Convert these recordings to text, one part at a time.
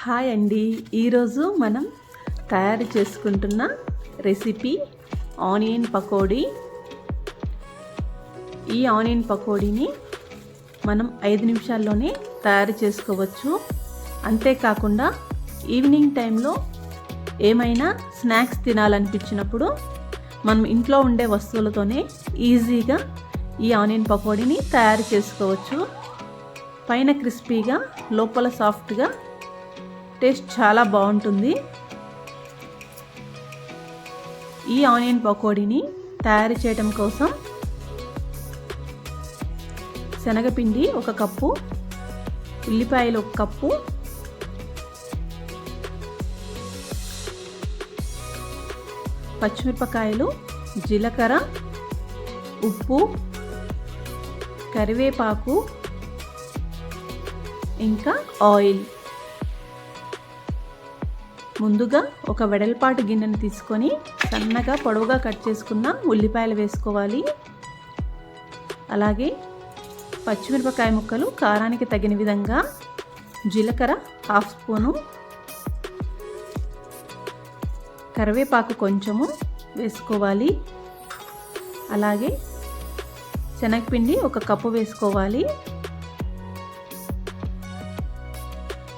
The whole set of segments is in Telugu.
హాయ్ అండి. ఈరోజు మనం తయారు చేసుకుంటున్న రెసిపీ ఆనియన్ పకోడీ. ఈ ఆనియన్ పకోడీని మనం ఐదు నిమిషాల్లోనే తయారు చేసుకోవచ్చు. అంతేకాకుండా ఈవినింగ్ టైంలో ఏమైనా స్నాక్స్ తినాలనిపించినప్పుడు మనం ఇంట్లో ఉండే వస్తువులతోనే ఈజీగా ఈ ఆనియన్ పకోడీని తయారు చేసుకోవచ్చు. పైన క్రిస్పీగా లోపల సాఫ్ట్గా టేస్ట్ చాలా బాగుంటుంది. ఈ ఆనియన్ పకోడీని తయారు చేయడం కోసం శనగపిండి ఒక కప్పు ఉల్లిపాయలు ఒక కప్పు పచ్చిమిరపకాయలు జీలకర్ర ఉప్పు కరివేపాకు ఇంకా ఆయిల్. ముందుగా ఒక వెడల్పాటు గిన్నెను తీసుకొని సన్నగా పొడవుగా కట్ చేసుకున్న ఉల్లిపాయలు వేసుకోవాలి. అలాగే పచ్చిమిరపకాయ ముక్కలు కారానికి తగిన విధంగా జీలకర్ర హాఫ్ స్పూను కరివేపాకు కొంచెము వేసుకోవాలి. అలాగే శనగపిండి ఒక కప్పు వేసుకోవాలి.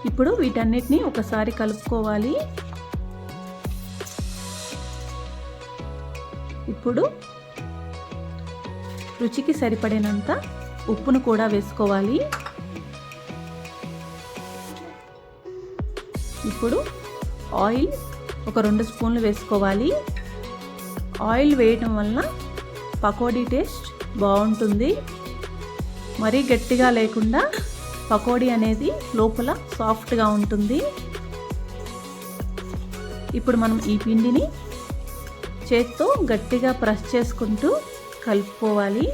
ఇప్పుడు వీటన్నిటిని ఒకసారి కలుపుకోవాలి. ఇప్పుడు రుచికి సరిపడినంత ఉప్పును కూడా వేసుకోవాలి. ఇప్పుడు ఆయిల్ ఒక రెండు స్పూన్లు వేసుకోవాలి. ఆయిల్ వేయటం వలన పకోడీ టేస్ట్ బాగుంటుంది. మరీ గట్టిగా లేకుండా పకోడీ అనేది లోపల సాఫ్ట్గా ఉంటుంది. ఇప్పుడు మనం ఈ పిండిని చేత్తో గట్టిగా ప్రెస్ చేసుకుంటూ కలుపుకోవాలి.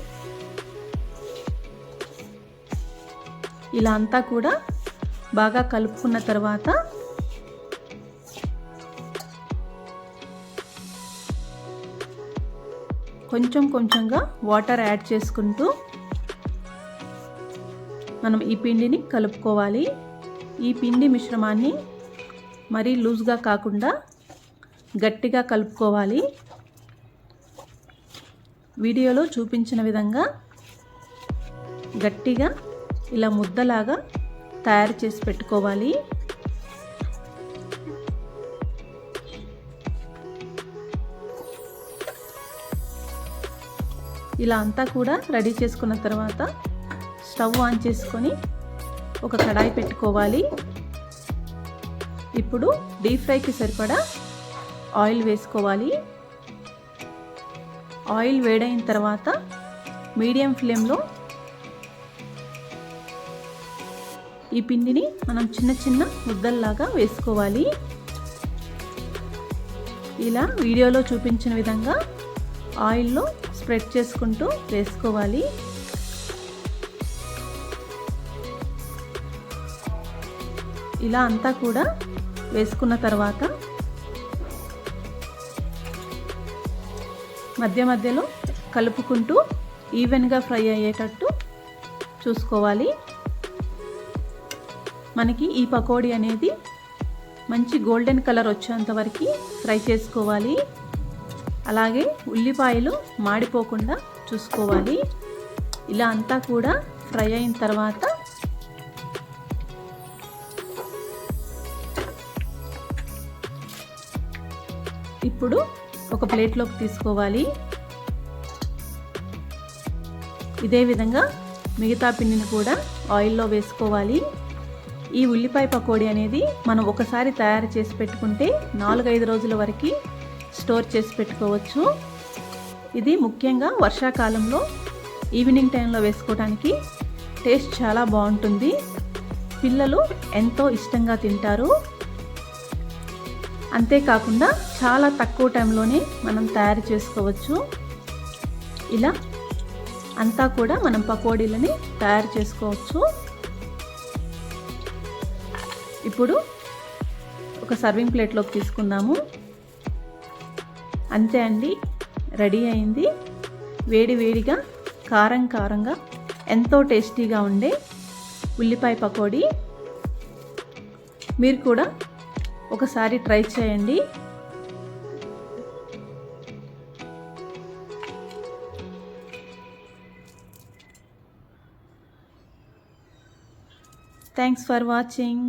ఇలా అంతా కూడా బాగా కలుపుకున్న తర్వాత కొంచెం కొంచెంగా వాటర్ యాడ్ చేసుకుంటూ మనం ఈ పిండిని కలుపుకోవాలి. ఈ పిండి మిశ్రమాన్ని మరీ లూజ్గా కాకుండా గట్టిగా కలుపుకోవాలి. వీడియోలో చూపించిన విధంగా గట్టిగా ఇలా ముద్దలాగా తయారు చేసి పెట్టుకోవాలి. ఇలా అంతా కూడా రెడీ చేసుకున్న తర్వాత స్టవ్ ఆన్ చేసుకొని ఒక కడాయి పెట్టుకోవాలి. ఇప్పుడు డీప్ ఫ్రైకి సరిపడా ఆయిల్ వేసుకోవాలి. ఆయిల్ వేడైన తర్వాత మీడియం ఫ్లేమ్లో ఈ పిండిని మనం చిన్న చిన్న ముద్దల్లాగా వేసుకోవాలి. ఇలా వీడియోలో చూపించిన విధంగా ఆయిల్లో స్ప్రెడ్ చేసుకుంటూ వేసుకోవాలి. ఇలా అంతా కూడా వేసుకున్న తర్వాత మధ్య మధ్యలో కలుపుకుంటూ ఈవెన్గా ఫ్రై అయ్యేటట్టు చూసుకోవాలి. మనకి ఈ పకోడీ అనేది మంచి గోల్డెన్ కలర్ వచ్చేంత వరకు ఫ్రై చేసుకోవాలి. అలాగే ఉల్లిపాయలు మాడిపోకుండా చూసుకోవాలి. ఇలా అంతా కూడా ఫ్రై అయిన తర్వాత ఇప్పుడు ఒక ప్లేట్లోకి తీసుకోవాలి. ఇదే విధంగా మిగతా పిండిని కూడా ఆయిల్లో వేసుకోవాలి. ఈ ఉల్లిపాయ పకోడీ అనేది మనం ఒకసారి తయారు చేసి పెట్టుకుంటే నాలుగైదు రోజుల వరకు స్టోర్ చేసి పెట్టుకోవచ్చు. ఇది ముఖ్యంగా వర్షాకాలంలో ఈవినింగ్ టైంలో వేసుకోవడానికి టేస్ట్ చాలా బాగుంటుంది. పిల్లలు ఎంతో ఇష్టంగా తింటారు. అంతేకాకుండా చాలా తక్కువ టైంలోనే మనం తయారు చేసుకోవచ్చు. ఇలా అంతా కూడా మనం పకోడీలని తయారు చేసుకోవచ్చు. ఇప్పుడు ఒక సర్వింగ్ ప్లేట్లోకి తీసుకుందాము. అంతే అండి రెడీ అయింది. వేడి వేడిగా కారం కారంగా ఎంతో టేస్టీగా ఉండే ఉల్లిపాయ పకోడీ. మీరు కూడా ఒకసారి ట్రై చేయండి. Thanks for watching